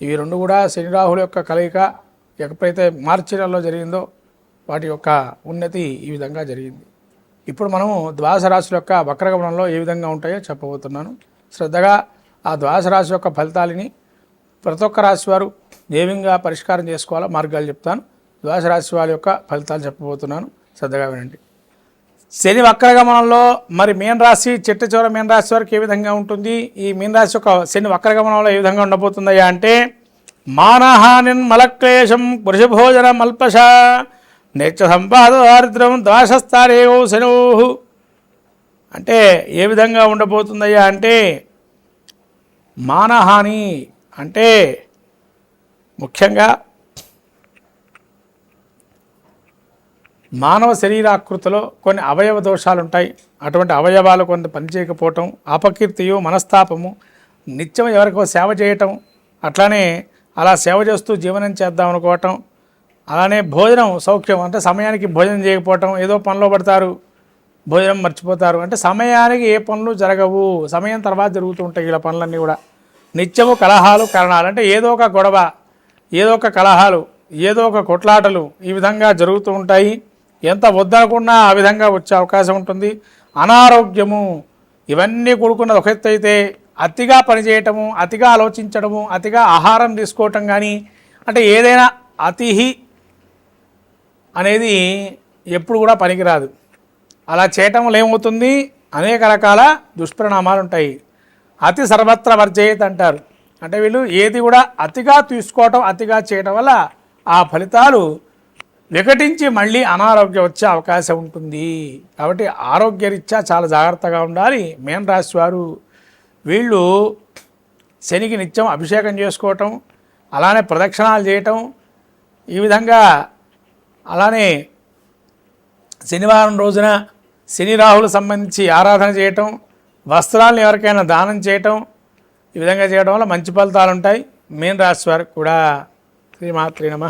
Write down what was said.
ఇవి రెండు కూడా శని రాహుల యొక్క కలయిక ఎప్పుడైతే మార్చి నెలలో జరిగిందో వాటి యొక్క ఉన్నతి ఈ విధంగా జరిగింది. ఇప్పుడు మనము ద్వాదశ రాశుల యొక్క వక్రగమనంలో ఏ విధంగా ఉంటాయో చెప్పబోతున్నాను. శ్రద్ధగా ఆ ద్వాదశ రాశి యొక్క ఫలితాలని ప్రతి ఒక్క రాశి వారు ఏ విధంగా పరిష్కారం చేసుకోవాలో మార్గాలు చెప్తాను. ద్వాదశ రాశి వారి యొక్క ఫలితాలు చెప్పబోతున్నాను. శ్రద్ధగా వినండి. శని వక్రగమనంలో మరి మీనరాశి చిట్ట చివర మీనరాశి వరకు ఏ విధంగా ఉంటుంది? ఈ మీనరాశి యొక్క శని వక్రగమనంలో ఏ విధంగా ఉండబోతుందయ్యా అంటే మానహానిన్ మలక్లేశం పురుషభోజన మల్పష నేత్య సంపాద దారిద్ర్యం దోషస్థారేవో శనో అంటే ఏ విధంగా ఉండబోతుందయ్యా అంటే మానహాని అంటే ముఖ్యంగా మానవ శరీరాకృతిలో కొన్ని అవయవ దోషాలు ఉంటాయి అటువంటి అవయవాలు కొంత పనిచేయకపోవటం అపకీర్తియు మనస్తాపము నిత్యం ఎవరికో సేవ చేయటం అట్లానే అలా సేవ చేస్తూ జీవనం చేద్దాం అనుకోవటం అలానే భోజనం సౌఖ్యం అంటే సమయానికి భోజనం చేయకపోవటం ఏదో పనిలో పడతారు భోజనం మర్చిపోతారు. అంటే సమయానికి ఏ పనులు జరగవు. సమయం తర్వాత జరుగుతూ ఉంటాయి ఇలా పనులన్నీ కూడా. నిత్యము కలహాలు కారణాలు అంటే ఏదో ఒక గొడవ ఏదో ఒక కలహాలు ఏదో ఒక కొట్లాటలు ఈ విధంగా జరుగుతూ ఉంటాయి. ఎంత వద్దనుకున్నా ఆ విధంగా వచ్చే అవకాశం ఉంటుంది. అనారోగ్యము ఇవన్నీ కూడుకున్న ఒక ఎత్తు అయితే అతిగా పనిచేయటము అతిగా ఆలోచించడము అతిగా ఆహారం తీసుకోవటం కానీ అంటే ఏదైనా అతిహి అనేది ఎప్పుడు కూడా పనికిరాదు. అలా చేయటం వల్ల ఏమవుతుంది? అనేక రకాల దుష్పరిణామాలు ఉంటాయి. అతి సర్వత్ర వర్జేయత్ అంటారు. అంటే వీళ్ళు ఏది కూడా అతిగా తీసుకోవటం అతిగా చేయటం వల్ల ఆ ఫలితాలు వికటించి మళ్ళీ అనారోగ్యం వచ్చే అవకాశం ఉంటుంది. కాబట్టి ఆరోగ్యరీత్యా చాలా జాగ్రత్తగా ఉండాలి. మేన్ రాశి వారు వీళ్ళు శనికి నిత్యం అభిషేకం చేసుకోవటం అలానే ప్రదక్షిణాలు చేయటం ఈ విధంగా అలానే శనివారం రోజున శని రాహులు సంబంధించి ఆరాధన చేయటం వస్త్రాలను ఎవరికైనా దానం చేయటం ఈ విధంగా చేయడం వల్ల మంచి ఫలితాలు ఉంటాయి మీన రాశి వారికి కూడా. శ్రీమాత్రి నమ.